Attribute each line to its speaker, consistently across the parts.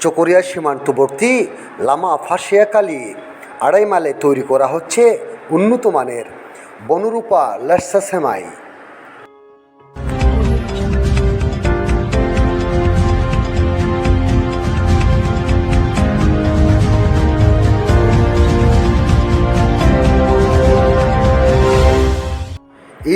Speaker 1: চকরিয়া সীমান্তবর্তী লামা ফাঁসিয়াকালী আড়াই মালে তৈরি করা হচ্ছে উন্নত মানের বনরূপা লাসা সেমাই।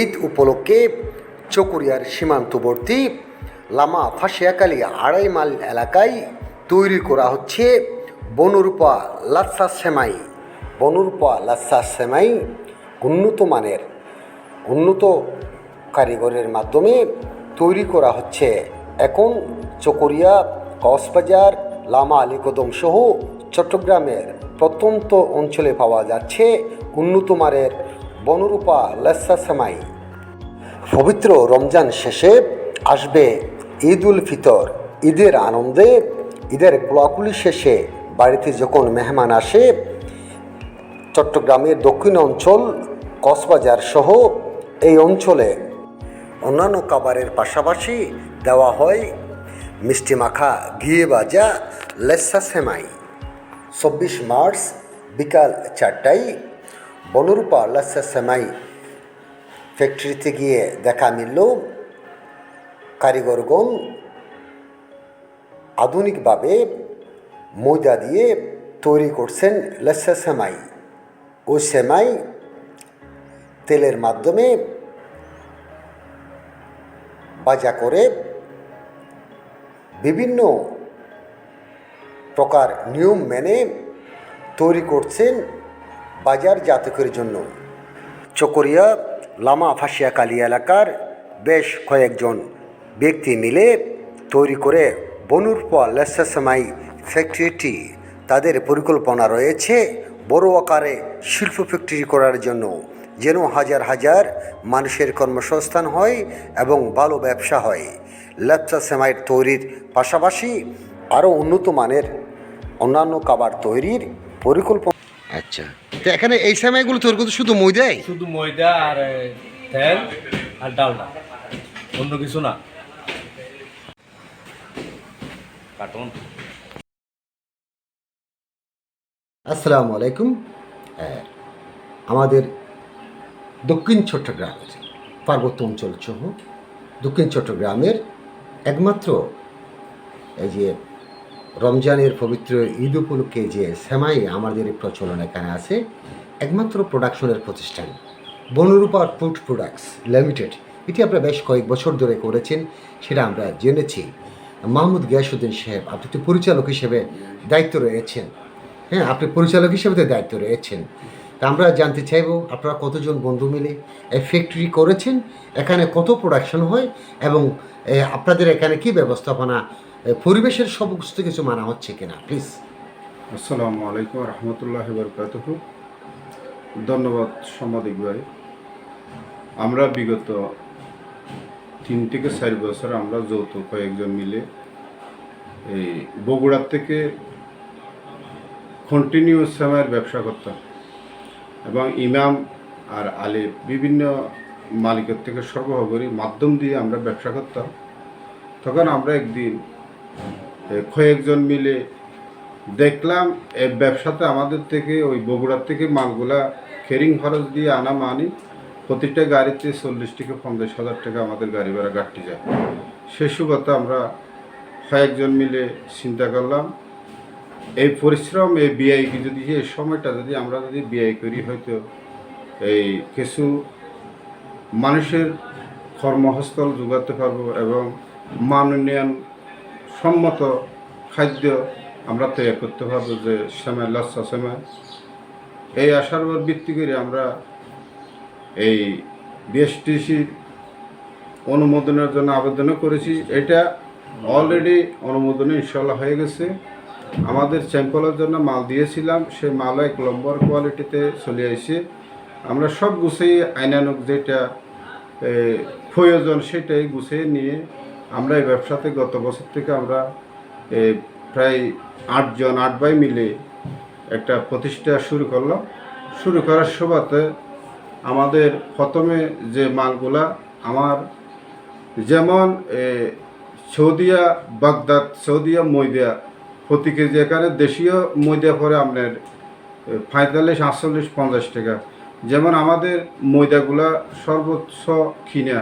Speaker 1: ঈদ উপলক্ষে চকরিয়ার সীমান্তবর্তী লামা ফাঁসিয়াকালী আড়াই মাইল এলাকায় তৈরি করা হচ্ছে বনরূপা লাচ্ছা সেমাই। বনরূপা লাচ্ছা সেমাই উন্নত মানের, উন্নত কারিগরের মাধ্যমে তৈরি করা হচ্ছে। এখন চকরিয়া, কক্সবাজার, লামা, আলীকদম সহ চট্টগ্রামের প্রত্যন্ত অঞ্চলে পাওয়া যাচ্ছে উন্নত মানের বনরূপা লাচ্ছা সেমাই। পবিত্র রমজান শেষে আসবে ঈদ উল ফিতর, ঈদের আনন্দে ঈদের কোলাকুলি শেষে বাড়িতে যখন মেহমান আসে, চট্টগ্রামের দক্ষিণ অঞ্চল, কক্সবাজার সহ এই অঞ্চলে অন্যান্য খাবারের পাশাপাশি দেওয়া হয় মিষ্টি মাখা ঘিয়ে ভাজা, লেসা সেমাই। চব্বিশ মার্চ বিকাল চারটায় বনরূপা লেসা সেমাই ফ্যাক্টরিতে গিয়ে দেখা মিলল কারিগরগণ আধুনিকভাবে ময়দা দিয়ে তৈরি করছেন লেসা সেমাই ওই সেমাই তেলের মাধ্যমে বাজা করে বিভিন্ন প্রকার নিয়ম মেনে তৈরি করছেন বাজার জাতকের জন্য। চকরিয়া, লামা ফাঁসিয়া কালী এলাকার বেশ কয়েকজন ব্যক্তি মিলে তৈরি করে বনুরপা লেসাসামাই ফ্যাক্টরিটি তাদের পরিকল্পনা রয়েছে বড় আকারে শিল্প ফ্যাক্টরি করার জন্য যেন হাজার হাজার মানুষের কর্মসংস্থান হয় এবং ভালো ব্যবসা হয়। লেপসা সেমাইয়ের তৈরির পাশাপাশি আরও উন্নত মানের অন্যান্য খাবার তৈরির পরিকল্পনা আচ্ছা। তো এখানে এই সেমাইগুলো তৈরি করতে শুধু ময়দাই?
Speaker 2: শুধু ময়দা আর তেল আর ডালনা অন্য কিছু না। কার্টুন।
Speaker 1: আসসালামু আলাইকুম। আমাদের দক্ষিণ চট্টগ্রামের পার্বত্য অঞ্চল সহ দক্ষিণ চট্টগ্রামের একমাত্র এই যে রমজানের পবিত্র ঈদ উপলক্ষে যে সেমাই আমাদের প্রচলন এখানে আছে, একমাত্র প্রোডাকশনের প্রতিষ্ঠান। বনরূপা ফুড প্রোডাক্টস লিমিটেড এটি আপনারা বেশ কয়েক বছর ধরে করেছেন, সেটা আমরা জেনেছি। মাহমুদ গিয়াসুদ্দিন সাহেব, আপনি তো পরিচালক হিসেবে দায়িত্ব রয়েছেন। হ্যাঁ আপনি পরিচালক হিসেবে তো দায়িত্ব রয়েছেন। তা আমরা জানতে চাইব, আপনারা কতজন বন্ধু মিলে এই ফ্যাক্টরি করেছেন, এখানে কত প্রোডাকশন হয় এবং আপনাদের এখানে কি ব্যবস্থাপনা পরিবেশের সমস্ত কিছু মানা হচ্ছে কিনা প্লিজ
Speaker 3: আসসালামু আলাইকুম রহমতুল্লাহ বরকাতহ। ধন্যবাদ সাংবাদিক ভাই। আমরা বিগত তিন থেকে চার বছর আমরা যৌথ কয়েকজন মিলে এই বগুড়ার থেকে কন্টিনিউয়াস সময়ের ব্যবসা করতাম। এবং ইমাম আর আলে বিভিন্ন মালিকের থেকে সরবরাহ মাধ্যম দিয়ে আমরা ব্যবসা করতাম। তখন আমরা একদিন কয়েকজন মিলে দেখলাম এই ব্যবসাতে আমাদের থেকে ওই বগুড়ার থেকে মালগুলা খেরিং খরচ দিয়ে আনা মানি প্রতিটা গাড়িতে চল্লিশ থেকে পঞ্চাশ হাজার টাকা আমাদের গাড়ি ভাড়া গাড়তে যায়। সে সুবাদে আমরা কয়েকজন মিলে চিন্তা করলাম। এই পরিশ্রম, এই বিআই যদি এই সময়টা যদি আমরা যদি বিআই করি, হয়তো এই কিছু মানুষের কর্মহস্থল যোগাতে পারব এবং মান উন্নয়ন সম্মত খাদ্য আমরা তৈরি করতে পারব যে সময় লচ্ছা সময় এই আশার উপর ভিত্তি করে আমরা এই বিএসটিসির অনুমোদনের জন্য আবেদনও করেছি। এটা অলরেডি অনুমোদনে ইনশাল্লাহ হয়ে গেছে। আমাদের স্যাম্পলের জন্য মাল দিয়েছিলাম। সেই মাল এক নম্বর কোয়ালিটিতে চলে আসে আমরা সব গুছিয়ে আইনানুক যেটা প্রয়োজন সেটাই গুছিয়ে নিয়ে আমরা এই ব্যবসাতে গত বছর থেকে আমরা প্রায় আটজন আট ভাই মিলে একটা প্রতিষ্ঠা শুরু করলাম। শুরু করার সুবাদে আমাদের প্রথমে যে মালগুলা, আমার যেমন সৌদিয়া বাগদাদ, সৌদিয়া ময়দা প্রতি কেজি এখানে দেশীয় ময়দা পরে আপনার পঁয়তাল্লিশ, আটচল্লিশ, পঞ্চাশ টাকা। যেমন আমাদের ময়দাগুলা সর্বোচ্চ কিনা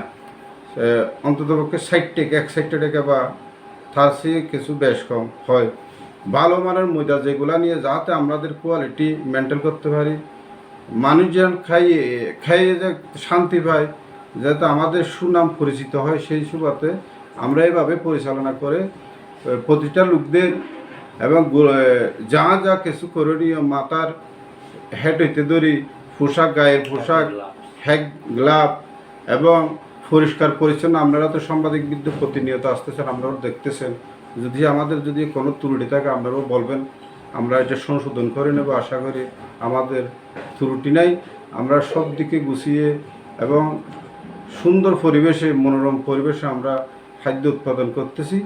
Speaker 3: অন্ততপক্ষে ষাট টাকা, এক ষাট টাকা বা তার চেয়ে কিছু বেশ কম হয়। ভালো মানের ময়দা যেগুলা নিয়ে যাতে আমাদের কোয়ালিটি মেনটেন করতে পারি মানুষজন খাইয়ে খাইয়ে যে শান্তি পায় যাতে আমাদের সুনাম পরিচিত হয়, সেই সুবাদে আমরা এভাবে পরিচালনা করে প্রতিটা লোকদের এবং যা যা কিছু করণীয় মাথার হেড হইতে ধরি, পোশাক, গায়ের পোশাক, হ্যাক, গ্লাভ এবং পরিষ্কার পরিচ্ছন্ন, আপনারা তো সাংবাদিক বিদ্যুৎ প্রতিনিয়ত আসতেছেন, আপনারাও দেখতেছেন। যদি আমাদের যদি কোনো ত্রুটি থাকে, আপনারাও বলবেন। আমরা এটা সংশোধন করে নেব, আশা করি আমাদের ত্রুটি নাই। আমরা সব দিকে গুছিয়ে এবং সুন্দর পরিবেশে, মনোরম পরিবেশে আমরা খাদ্য উৎপাদন করতেছি।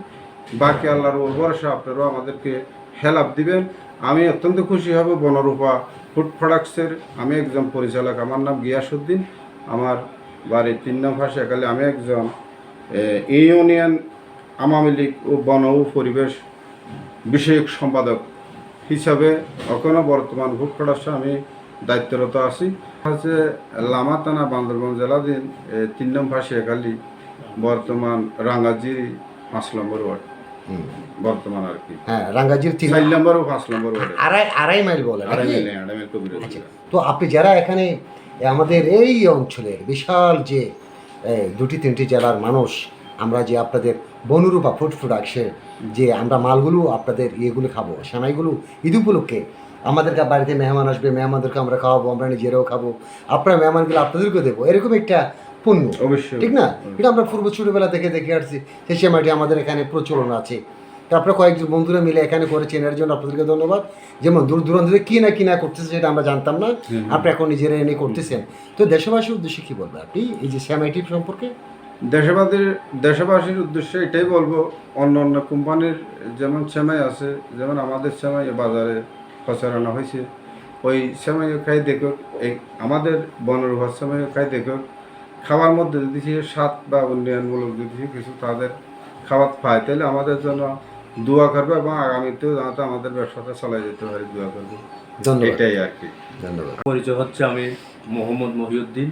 Speaker 3: বাকি আল্লাহর ভরসা, আপনারাও আমাদেরকে হেল্প দিবেন। আমি অত্যন্ত খুশি হব বনরূপা ফুড প্রোডাক্টসের। আমি একজন পরিচালক, আমার নাম গিয়াসুদ্দিন আমার বাড়ির তিন নং ভাষাকালে আমি একজন ইউনিয়ন আওয়ামী লীগ ও বন ও পরিবেশ বিষয়ক সম্পাদক। হিসাবে এখনও বর্তমান ফুড প্রোডাকশন আমি দায়িত্বরত আছি। হচ্ছে লামাতানা বান্দরবান জেলাধীন তিন নং ভাষাকালি বর্তমান রাঙ্গাজি পাঁচ নম্বর ওয়ার্ড। বর্তমান আর কি।
Speaker 1: হ্যাঁ রাঙ্গাজির তিন
Speaker 3: নম্বর ও পাঁচ নম্বর ওয়ার্ডে।
Speaker 1: আড়াই আড়াই মাইল বলে
Speaker 3: আড়াই
Speaker 1: নাকি?
Speaker 3: মিলে আড়াই কবির
Speaker 1: আচ্ছা, তো আপনি যারা এখানে আমাদের এই অঞ্চলের বিশাল যে দুটি তিনটি জেলার মানুষ আমরা যে আপনাদের বনুরূপা ফুড প্রোডাক্টসের যে আমরা মালগুলো আপনাদের ইয়েগুলো খাব সেমাইগুলো ঈদ উপলক্ষে আমাদের কা- বাড়িতে মেহমান আসবে মেহমানদেরকে আমরা খাওয়াবো আমরা নিজেরাও খাব। আপনার মেহমানগুলো আপনাদেরকে দেবো এরকম একটা পণ্য
Speaker 3: অবশ্যই।
Speaker 1: ঠিক না? এটা আমরা পূর্ব ছোটোবেলা থেকে দেখে আসছি সেই সেমাইটি আমাদের এখানে প্রচলন আছে। তো আপনারা কয়েকজন বন্ধুরা মিলে এখানে করেছেন এর জন্য আপনাদেরকে ধন্যবাদ। যেমন দূর দূরান্ত থেকে কী না কি না করতেছে সেটা আমরা জানতাম না। আপনি এখন নিজেরা এনে করতেছেন। তো দেশবাসীর উদ্দেশ্যে কি বলবেন আপনি? এই যে সেমাইটি সম্পর্কে
Speaker 3: দেশবাসীর দেশবাসীর উদ্দেশ্যে এটাই বলব অন্য অন্য কোম্পানির যেমন সেমাই আছে যেমন আমাদের সেমাই বাজারে প্রচারণা হয়েছে ওই সেমাইও খাই দেখো এই আমাদের বনরূপার সেমাইও খাই দেখো খাওয়ার মধ্যে যদি সে স্বাদ বা উন্নয়নমূলক যদি সে কিছু তাদের খাবার পায় তাহলে আমাদের জন্য দোয়া করবে এবং আগামীতেও যাতে আমাদের ব্যবসাটা চালাই যেতে পারে দোয়া করবে। এটাই আর কি।
Speaker 1: ধন্যবাদ।
Speaker 2: পরিচয় হচ্ছে আমি মোহাম্মদ মহিউদ্দিন।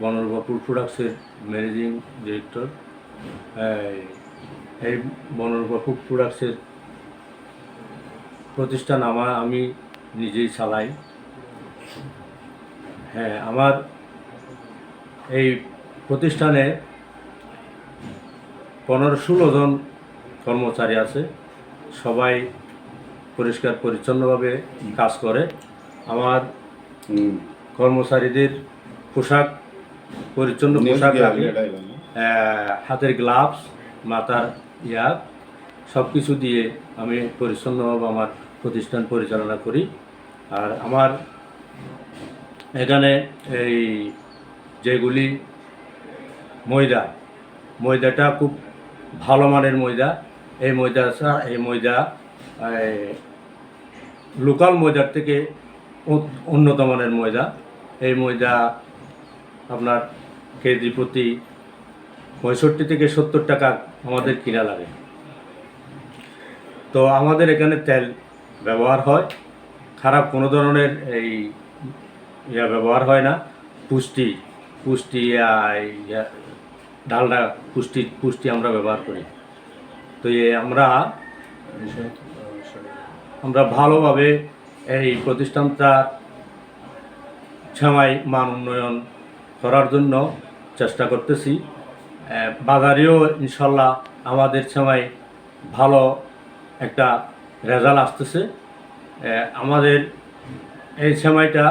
Speaker 2: বনরূপা ফুড প্রোডাক্টসের ম্যানেজিং ডিরেক্টর এই- এই বনরূপা ফুড প্রোডাক্টসের প্রতিষ্ঠান আমার আমি নিজেই চালাই। হ্যাঁ আমার এই প্রতিষ্ঠানে পনেরো ষোলো জন কর্মচারী আছে। সবাই পরিষ্কার পরিচ্ছন্নভাবে কাজ করে। আমার কর্মচারীদের পোশাক পরিচ্ছন্ন পোশাক রাখি। হাতের গ্লাভস মাথার ইয়া সব কিছু দিয়ে আমি পরিচ্ছন্নভাবে আমার প্রতিষ্ঠান পরিচালনা করি। আর আমার এখানে এই যেগুলি ময়দা ময়দাটা খুব ভালো মানের ময়দা। এই ময়দা এই ময়দা লোকাল ময়দার থেকে উন্নত মানের ময়দা। এই ময়দা আপনার কেজি প্রতি পঁয়ষট্টি থেকে সত্তর টাকা আমাদের কিনা লাগে। তো আমাদের এখানে তেল ব্যবহার হয়। খারাপ কোনো ধরনের এই ইয়া ব্যবহার হয় না। পুষ্টি পুষ্টি ডালডা পুষ্টি পুষ্টি আমরা ব্যবহার করি। তো এ আমরা আমরা ভালোভাবে এই প্রতিষ্ঠানটা সেমাই মান উন্নয়ন করার জন্য চেষ্টা করতেছি। বাজারেও ইনশাল্লাহ আমাদের সেমাই ভালো একটা রেজাল্ট আসতেছে। আমাদের এই সেমাইটা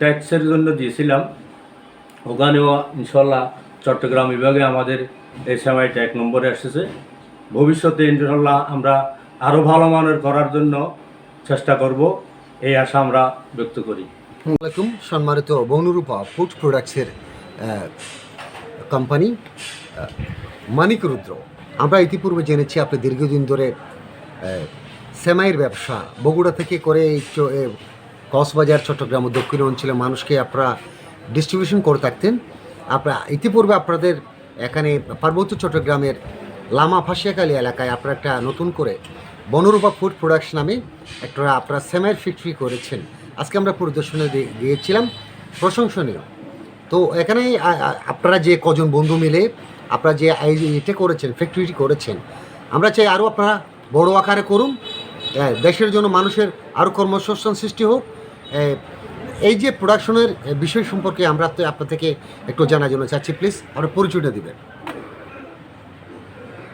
Speaker 2: ট্যাক্সের জন্য দিয়েছিলাম। ওখানেও ইনশাল্লাহ চট্টগ্রাম বিভাগে আমাদের এই সেমাইটা এক নম্বরে এসেছে ভবিষ্যতে ইনশাল্লাহ আমরা আরও ভালো মানের করার জন্য চেষ্টা করব। এই আশা আমরা ব্যক্ত করি।
Speaker 1: আসসালামাইকুম সম্মানিত বনুরূপা ফুড প্রোডাক্টসের কোম্পানি মানিক রুদ্র। আমরা ইতিপূর্বে জেনেছি আপনি দীর্ঘদিন ধরে সেমাইয়ের ব্যবসা, বগুড়া থেকে করে কক্সবাজার, চট্টগ্রাম ও দক্ষিণ অঞ্চলের মানুষকে আপনারা ডিস্ট্রিবিউশন করে থাকতেন। আপনারা ইতিপূর্বে আপনাদের এখানে পার্বত্য চট্টগ্রামের লামা ফাঁসিয়াকালী এলাকায় আপনারা একটা নতুন করে বনরূপা ফুড প্রোডাক্টস নামে একটা আপনারা সেমাইয়ের ফ্যাক্টরি করেছেন। আজকে আমরা পরিদর্শনে গিয়েছিলাম, প্রশংসনীয়। তো এখানে আপনারা যে কজন বন্ধু মিলে, আপনারা যে এটা করেছেন ফ্যাক্টরিটি করেছেন, আমরা চাই আরও আপনারা বড় আকারে করুন। দেশের জন্য মানুষের আরও কর্মসংস্থান সৃষ্টি হোক। এই যে প্রোডাকশনের বিষয় সম্পর্কে আমরা তো আপনার থেকে একটু জানার জন্য চাচ্ছি প্লিজ আপনার পরিচয়টা দিবেন।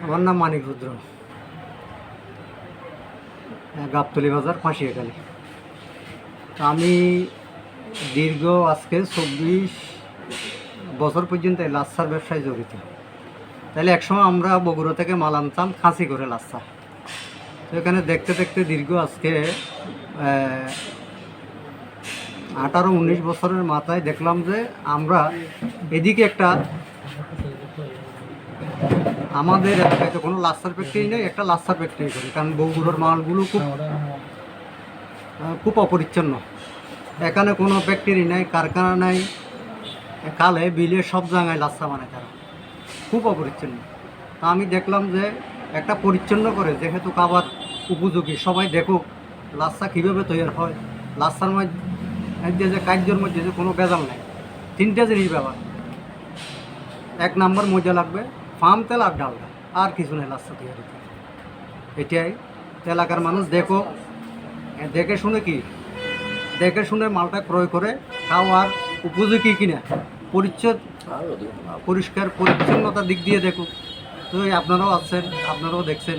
Speaker 4: আমার নাম মানিক রুদ্র। গাবতলি বাজার ফাঁসিয়াখালী আমি দীর্ঘ আজকে চব্বিশ বছর পর্যন্ত এই লাচ্ছার ব্যবসায় জড়িত। তাহলে একসময় আমরা বগুড়া থেকে মাল আনতাম, খাসি করে লাচ্ছা। তো এখানে দেখতে দেখতে দীর্ঘ আজকে আঠারো উনিশ বছরের মাথায় দেখলাম যে আমরা এদিকে একটা আমাদের এলাকায় তো কোনো লাচ্ছার ফ্যাক্টরি নেই, একটা লাচ্ছার ফ্যাক্টরি করি। কারণ বগুড়ার মালগুলো খুব খুব অপরিচ্ছন্ন এখানে কোনো ফ্যাক্টরি নাই, কারখানা নাই। কালে বিলে সব জায়গায় লাচ্ছা মানে তারা। খুব অপরিচ্ছন্ন তা আমি দেখলাম যে একটা পরিচ্ছন্ন করে, যেহেতু খাবার উপযোগী, সবাই দেখুক লাচ্ছা কীভাবে তৈরি হয়। লাচ্ছার মধ্যে যে কার্যের মধ্যে যে কোনো বেজাল নাই। তিনটা জিনিস ব্যবহার। এক নাম্বার মজা লাগবে, ফার্ম তেল আর ডালটা আর কিছু নেই লাচ্ছা তৈরি এটাই। এলাকার মানুষ দেখো দেখে শুনে কি? দেখে শুনে মালটা ক্রয় করে খাওয়ার উপযোগী কিনা? পরিচ্ছদ পরিষ্কার পরিচ্ছন্নতার দিক দিয়ে দেখুন তো আপনারাও আছেন আপনারাও দেখছেন।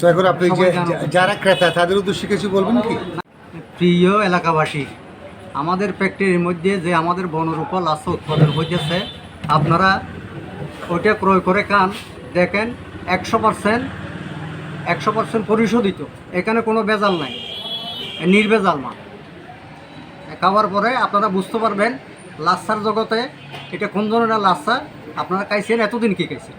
Speaker 1: তো এখন আপনি যারা ক্রেতা তাদের উদ্দেশ্যে কিছু বলবেন কি?
Speaker 4: প্রিয় এলাকাবাসী আমাদের ফ্যাক্টরির মধ্যে যে আমাদের বনরূপা লাচ্ছা উৎপাদন হইতেছে আপনারা ওইটা ক্রয় করে খান। দেখেন একশো পার্সেন্ট একশো পার্সেন্ট পরিশোধিত। এখানে কোনো বেজাল নাই। নির্বেজাল মাল। খাওয়ার পরে আপনারা বুঝতে পারবেন, লাচ্ছার জগতে এটা কোন ধরনের লাচ্ছা? আপনারা খাইছেন, এতদিন কি খাইছেন?